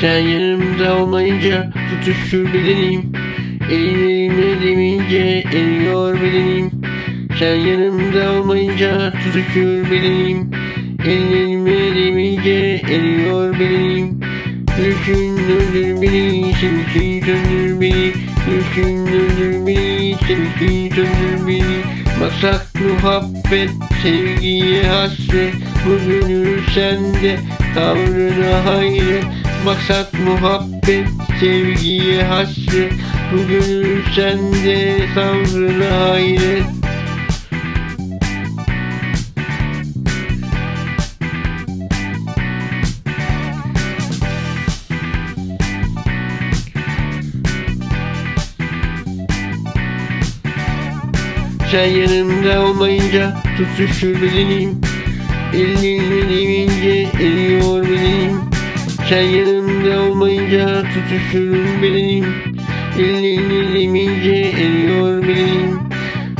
Sen yanımda olmayınca tutuşur bedenim. Elin elime demince eriyor bedenim. Sen yanımda olmayınca tutuşur bedenim. Elin elime demince eriyor bedenim. Gülüşün öldür beni, sevişin söndür beni. Gülüşün öldür beni, sevişin söndür beni. Maksat muhabbet, sevgiye hasret. Bu gönül sende, tavrına hayret Maksat muhabbet, sevgiye hasret Bu gönül sende, tavrına hayret. Sen yanımda olmayınca tutuşur bedenim Elini devince eriyor Sen yanımda olmayınca tutuşur bedenim Elini devince eriyor bedenim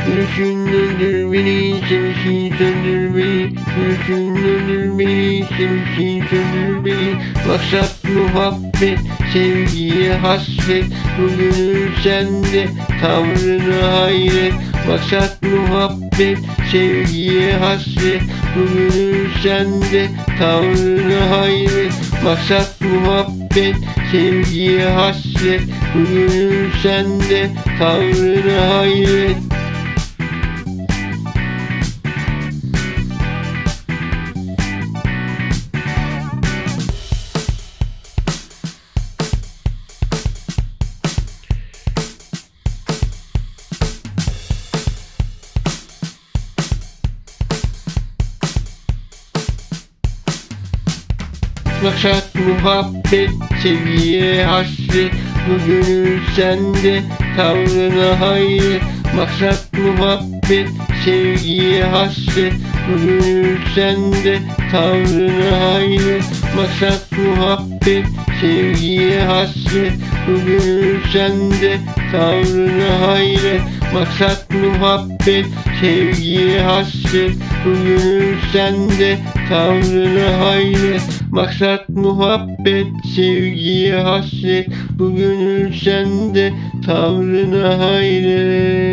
Gülüşün öldür beni, sevişin söndür beni. Gülüşün öldür beni, sevişin söndür beni. Maksat muhabbet, sevgiye hasret. Bu gönül sende, tavrına hayret Maksat muhabbet, sevgiye hasret. Bu gönül sende, tavrına hayret. Maksat muhabbet, sevgiye hasret. Bu gönül sende, tavrına hayret Maksat muhabbet, sevgiye hasret Bu sende, tavrına hayret Maksat muhabbet, sevgiye hasret Bu sende, tavrına hayret Maksat muhabbet, sevgiye hasret Bu sende, tavrına hayret Maksat muhabbet, sevgiye hasret Bu sende, tavrına hayret Maksat muhabbet, sevgiye hasret. Bu gönül sende, tavrına hayret